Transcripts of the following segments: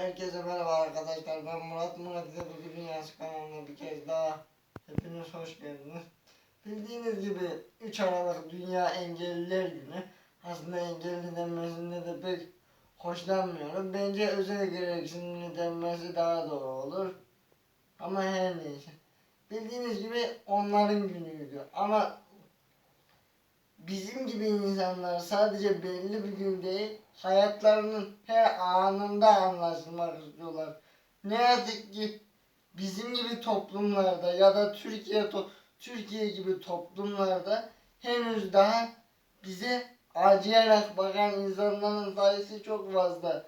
Herkese merhaba arkadaşlar. Ben Murat. Murat Zebri Dünyası kanalına bir kez daha hepiniz hoş geldiniz. Bildiğiniz gibi 3 Aralık Dünya Engelliler Günü. Aslında engelli denmesinde de pek hoşlanmıyorum. Bence özel gereksinimli denmesi daha doğru olur. Ama her neyse. Bildiğiniz gibi onların günüydü. Ama bizim gibi insanlar sadece belli bir gün değil, hayatlarının her anında anlaşılmak istiyorlar. Ne yazık ki bizim gibi toplumlarda ya da Türkiye to- Türkiye gibi toplumlarda henüz daha bize acıyarak bakan insanların sayısı çok fazla.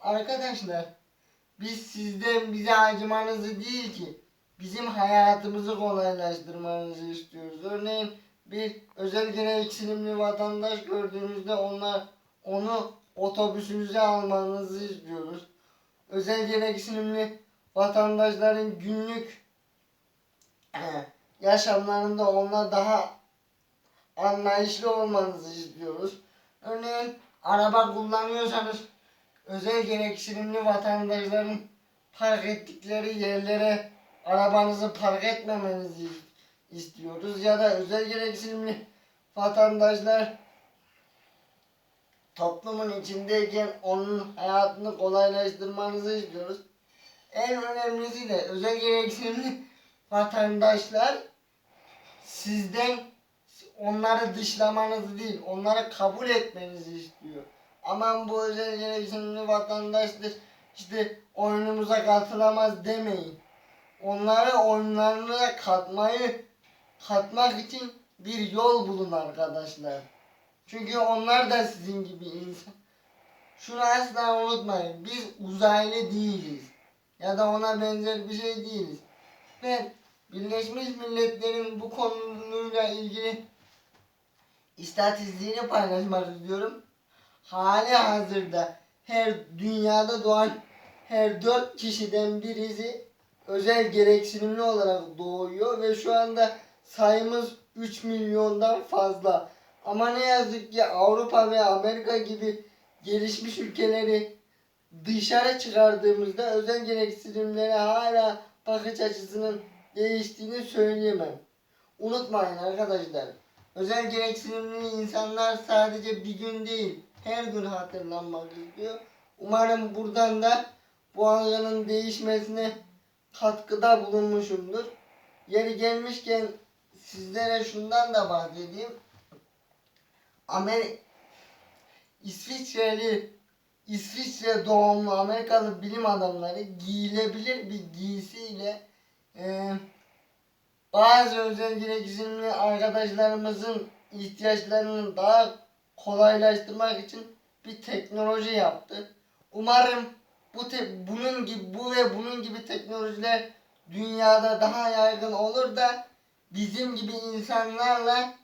Arkadaşlar biz sizden bize acımanızı değil ki bizim hayatımızı kolaylaştırmanızı istiyoruz. Örneğin bir özel gereksinimli vatandaş gördüğünüzde onlar onu otobüsünüze almanızı istiyoruz. Özel gereksinimli vatandaşların günlük yaşamlarında ona daha anlayışlı olmanızı istiyoruz. Örneğin araba kullanıyorsanız özel gereksinimli vatandaşların park ettikleri yerlere arabanızı park etmemenizi istiyoruz ya da özel gereksinimli vatandaşlar toplumun içindeyken onun hayatını kolaylaştırmanızı istiyoruz. En önemlisi de özel gereksinimli vatandaşlar sizden onları dışlamanızı değil, onları kabul etmenizi istiyor. Aman bu özel gereksinimli vatandaştır, işte oyunumuza katılamaz demeyin. Onları oyunlarına katmayı katmak için bir yol bulun arkadaşlar. Çünkü onlar da sizin gibi insan. Şunu asla unutmayın. Biz uzaylı değiliz. Ya da ona benzer bir şey değiliz. Ben Birleşmiş Milletler'in bu konuyla ilgili istatistiğini paylaşmak istiyorum. Hali hazırda her dünyada doğan her dört kişiden birisi özel gereksinimli olarak doğuyor ve şu anda sayımız 3 milyondan fazla. Ama ne yazık ki Avrupa ve Amerika gibi gelişmiş ülkeleri dışarı çıkardığımızda özel gereksinimlere hala bakış açısının değiştiğini söyleyemem. Unutmayın arkadaşlar. Özel gereksinimli insanlar sadece bir gün değil, her gün hatırlanmak istiyor. Umarım buradan da bu algının değişmesine katkıda bulunmuşumdur. Yeri gelmişken sizlere şundan da bahsedeyim. Amerika İsviçreli İsviçre doğumlu Amerikalı bilim adamları giyilebilir bir giysiyle e, bazı özel gereksinimli arkadaşlarımızın ihtiyaçlarını daha kolaylaştırmak için bir teknoloji yaptı. Umarım bu te- bunun gibi bu ve bunun gibi teknolojiler dünyada daha yaygın olur da bizim gibi insanlarla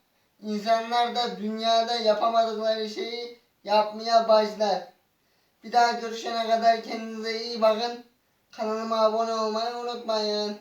insanlar da dünyada yapamadıkları şeyi yapmaya başlar. Bir daha görüşene kadar kendinize iyi bakın. Kanalıma abone olmayı unutmayın.